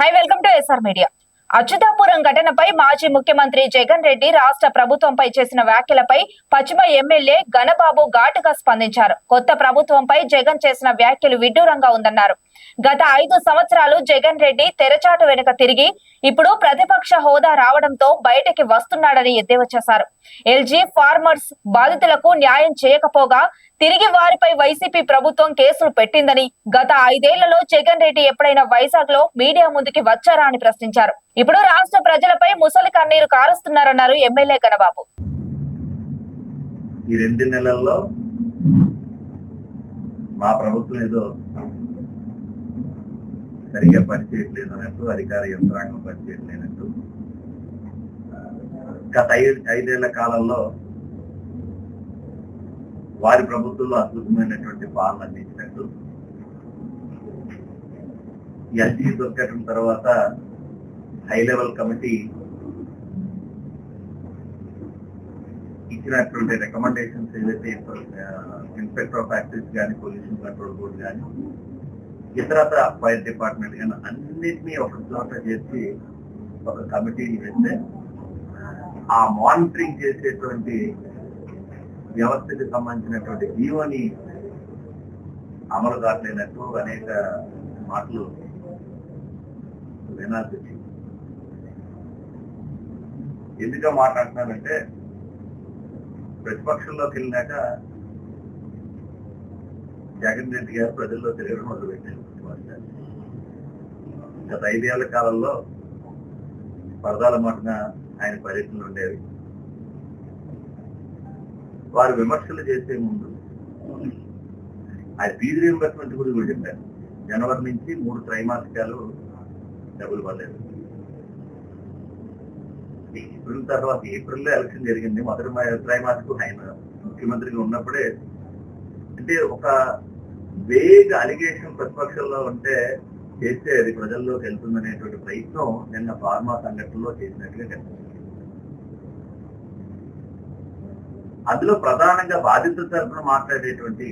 Hi welcome to S R media Achutapuram ఘటనపై మాజీ ముఖ్యమంత్రి జగన్ రెడ్డి రాష్ట్ర ప్రభుత్వంపై చేసిన వ్యాఖ్యలపై పశ్చిమ ఎమ్మెల్యే గణబాబు ఘాటుగా స్పందించారు. కొత్త ప్రభుత్వంపై జగన్ చేసిన వ్యాఖ్యలు విడ్డూరంగా ఉందన్నారు. గత ఐదు సంవత్సరాలు జగన్ రెడ్డి తెరచాటు వెనుక తిరిగి ఇప్పుడు ప్రతిపక్ష హోదా రావడంతో బయటకి వస్తున్నాడని ఎద్దేవా చేశారు. ఎల్జీ ఫార్మర్స్ బాధితులకు న్యాయం చేయకపోగా తిరిగి వారిపై వైసీపీ ప్రభుత్వం కేసులు పెట్టిందని గత ఐదేళ్ళలో జగన్ రెడ్డి ఎప్పుడైనా వైజాగ్లో మీడియా ముందుకి వచ్చారా అని ప్రశ్నించారు. ఇప్పుడు రాష్ట్ర ప్రజలపై ముసలి కన్నీరు కారుస్తున్నారన్నారు ఎమ్మెల్యే గణబాబు ఈ రెండు నెలల్లో మా ప్రభుత్వం ఏదో సరిగా పనిచేయట్లేదు అన్నట్టు అధికార యంత్రాంగం పనిచేయట్లేనట్టు. గత ఐదు ఐదేళ్ళ కాలంలో వారి ప్రభుత్వంలో అద్భుతమైనటువంటి పాలన అందించినట్టు. ఎల్జీ దొరకటం తర్వాత హై లెవెల్ కమిటీ ఇచ్చినటువంటి రికమెండేషన్స్ ఏదైతే ఇన్స్పెక్టర్ ఆఫ్ యాక్టివ్స్ కానీ పొల్యూషన్ కంట్రోల్ బోర్డు కానీ ఇతరత్ర ఫైర్ డిపార్ట్మెంట్ కానీ అన్నిటినీ ఒక చోట చేసి ఒక కమిటీని వేస్తే ఆ మానిటరింగ్ చేసేటువంటి వ్యవస్థకి సంబంధించినటువంటి జీవోని అమలు కావట్లేనట్టు అనేక మాటలు వినాల్సి వచ్చింది. ఎందుకు మాట్లాడుతున్నానంటే ప్రతిపక్షంలోకి వెళ్ళినాక జగన్ రెడ్డి గారు ప్రజల్లో తిరగడం మొదలుపెట్టారు గత ఐదేళ్ళ కాలంలో పరదాల మాటన ఆయన పర్యటనలు ఉండేవి. వారు విమర్శలు చేసే ముందు ఆయన ఫీజు రీఎంబర్స్మెంట్ గురించి కూడా చెప్పారు. జనవరి నుంచి మూడు త్రైమాసికాలు డబ్బులు పడలేదు. ఏప్రిల్ తర్వాత ఏప్రిల్లో ఎలక్షన్ జరిగింది. మొదటి త్రైమాసికం ఆయన ముఖ్యమంత్రిగా ఉన్నప్పుడే అంటే ఒక వేగ అలిగేషన్ ప్రతిపక్షంలో ఉంటే చేస్తే అది ప్రజల్లోకి వెళ్తుందనేటువంటి ప్రయత్నం నిన్న ఫార్మా సంఘటనలో చేసినట్లుగా కనిపిస్తుంది. అందులో ప్రధానంగా బాధితుల తరఫున మాట్లాడేటువంటి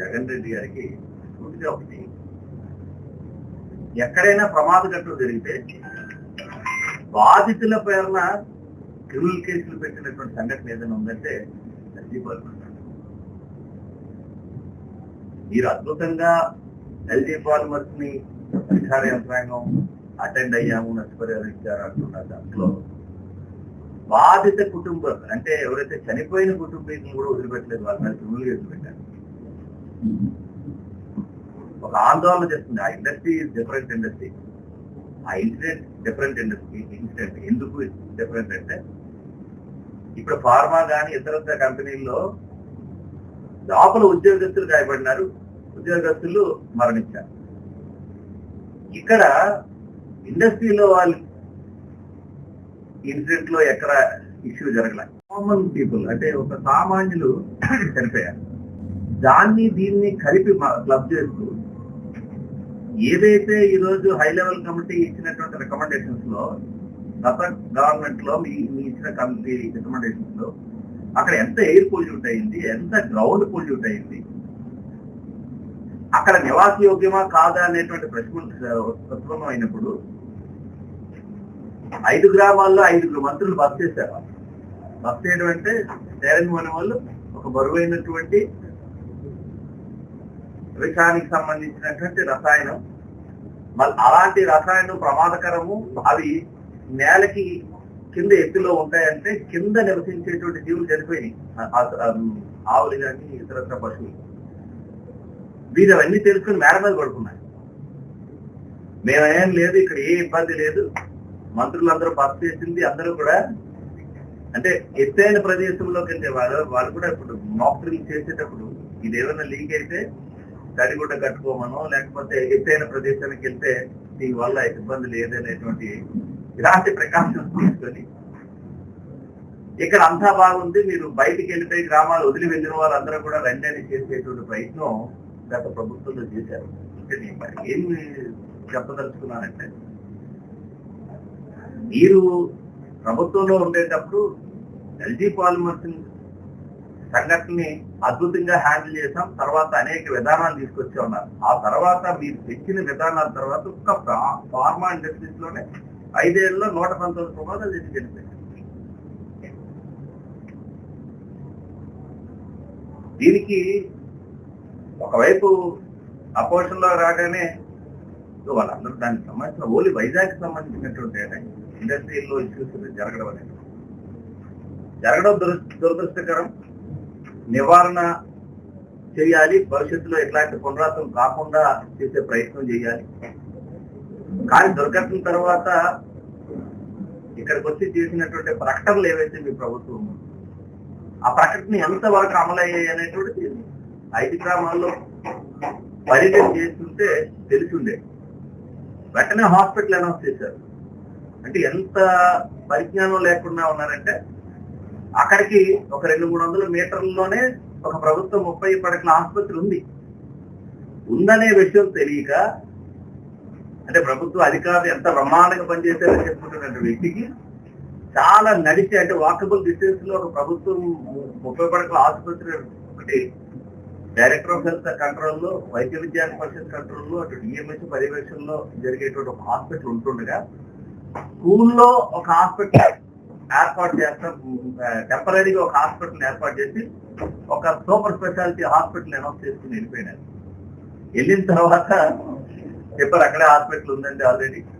జగన్ రెడ్డి గారికి పూర్తిగా ఒకటి. ఎక్కడైనా ప్రమాద ఘట్టం జరిగితే బాధితుల పేరున క్రిమినల్ కేసులు పెట్టినటువంటి సంఘటన ఏదైనా ఉందంటే ఎల్జీ మీరు అద్భుతంగా ఎల్జీ ఫార్మర్స్ని అధికార యంత్రాంగం అటెండ్ అయ్యాము నష్టపరిహారం ఇచ్చారు అంటున్నారు దాంట్లో. బాధిత కుటుంబం అంటే ఎవరైతే చనిపోయిన కుటుంబీకులు కూడా వదిలిపెట్టలేదు వాళ్ళు మీద క్రిమినల్ పెట్టారు. ఒక ఆందోళన చేస్తుంది. ఆ ఇండస్ట్రీ డిఫరెంట్ ఇండస్ట్రీ ఆ ఇన్సిడెంట్ డిఫరెంట్ ఇండస్ట్రీ ఇన్సిడెంట్ ఎందుకు డిఫరెంట్ అంటే ఇప్పుడు ఫార్మా కానీ ఇతర కంపెనీల్లో లోపల ఉద్యోగస్తులు గాయపడినారు. ఉద్యోగస్తులు మరణించారు. ఇక్కడ ఇండస్ట్రీలో వాళ్ళు ఇన్సిడెంట్లో ఎక్కడ ఇష్యూ జరగలే. కామన్ పీపుల్ అంటే ఒక సామాన్యులు చనిపోయారు. దాన్ని దీన్ని కలిపి క్లబ్ చేస్తూ ఏదైతే ఈ రోజు హై లెవెల్ కమిటీ ఇచ్చినటువంటి రికమెండేషన్స్లో గత గవర్నమెంట్లో మీ మీ ఇచ్చిన కమిటీ రికమెండేషన్స్లో అక్కడ ఎంత ఎయిర్ పొల్యూట్ అయింది ఎంత గ్రౌండ్ పొల్యూట్ అయింది? అక్కడ నివాస యోగ్యమా కాదా అనేటువంటి ప్రశ్న ఉత్పన్నం అయినప్పుడు ఐదు గ్రామాల్లో ఐదుగురు మంత్రులు బస్ చేశారు. బస్ చేయడం అంటే జగన్మోహన్ వాళ్ళు ఒక బరువైనటువంటి విషానికి సంబంధించినటువంటి రసాయనం. మళ్ళీ అలాంటి రసాయనం ప్రమాదకరము అవి నేలకి కింద ఎత్తులో ఉంటాయంటే కింద నివసించేటువంటి జీవులు చనిపోయినాయి. ఆవులు కానీ ఇతరత్ర పశువులు. వీరు అవన్నీ తెలుసుకుని మేడ మీద పడుకున్నాయి మేమేం లేదు ఇక్కడ ఏ ఇబ్బంది లేదు. మంత్రులందరూ బస్ చేసింది అందరూ కూడా అంటే ఎత్తైన ప్రదేశంలోకి వెళ్తే వాళ్ళు వాళ్ళు కూడా ఇప్పుడు మాక్ చేసేటప్పుడు ఇది ఏమైనా లీక్ అయితే తడిగుడ్డ కట్టుకోమనో లేకపోతే ఎత్తైన ప్రదేశానికి వెళ్తే దీని వల్ల ఇబ్బంది లేదనేటువంటి ఇలాంటి ప్రకాశం తీసుకొని ఇక్కడ అంతా బాగుంది మీరు బయటికి వెళ్ళిపోయి గ్రామాలు వదిలి వెళ్ళిన వాళ్ళందరూ కూడా రండి చేసేటువంటి ప్రయత్నం గత ప్రభుత్వంలో చేశారు. అంటే నేను మరి ఏం చెప్పదలుచుకున్నానంటే మీరు ప్రభుత్వంలో ఉండేటప్పుడు ఎల్జీ పాలిమర్స్ సంఘటనని అద్భుతంగా హ్యాండిల్ చేశాం తర్వాత అనేక విధానాలు తీసుకొచ్చి ఉన్నారు ఆ తర్వాత మీరు తెచ్చిన విధానాల తర్వాత ఒక్క ఫార్మా ఇండస్ట్రీస్లోనే ఐదేళ్ళలో నూట పంతొమ్మిది ప్రమాదాలు చేసి చనిపోయారు దీనికి ఒకవైపు అపోజిషన్ రాగానే వాళ్ళందరూ దానికి సంబంధించిన ఓన్లీ వైజాగ్ సంబంధించినటువంటి ఇండస్ట్రీల్లో ఇష్యూస్ జరగడం అనేది. జరగడం దుర- దురదృష్టకరం. నివారణ చేయాలి. భవిష్యత్తులో ఎట్లాంటి పునరావృతం కాకుండా చేసే ప్రయత్నం చేయాలి. కానీ దుర్ఘటన తర్వాత ఇక్కడికి వచ్చి చేసినటువంటి ప్రకటనలు ఏవైతే మీ ప్రభుత్వం ఆ ప్రకటన ఎంత వరకు అమలయ్యాయి అనేటువంటి ఐదు గ్రామాల్లో పర్యటన చేస్తుంటే తెలిసిందే. వెంటనే హాస్పిటల్ అనౌన్స్ చేశారు. అంటే ఎంత పరిజ్ఞానం లేకుండా ఉన్నారంటే అక్కడికి ఒక రెండు మూడు వందల మీటర్లలోనే ఒక ప్రభుత్వం ముప్పై పడకల ఆసుపత్రి ఉంది. ఉందనే విషయం తెలియక అంటే ప్రభుత్వ అధికారులు ఎంత బ్రహ్మాండంగా పనిచేశారని చెప్పుకుంటున్న వ్యక్తికి చాలా నడిచి అంటే వాకబుల్ డిస్టెన్స్లో ఒక ప్రభుత్వం ముప్పై పడకల ఆసుపత్రి ఒకటి డైరెక్టర్ ఆఫ్ హెల్త్ కంట్రోల్లో వైద్య విద్యా పరిషత్ కంట్రోల్లో అటు డిఎంఎస్ పర్యవేక్షణలో జరిగేటువంటి ఒక హాస్పిటల్ ఉంటుండగా స్కూల్లో ఒక హాస్పిటల్ ఏర్పాటు చేస్తాం టెంపరీగా ఒక హాస్పిటల్ ఏర్పాటు చేసి ఒక సూపర్ స్పెషాలిటీ హాస్పిటల్ అనౌన్స్ చేసుకుని వెళ్ళిపోయినారు. వెళ్ళిన తర్వాత చెప్పారు అక్కడే హాస్పిటల్ ఉందండి ఆల్రెడీ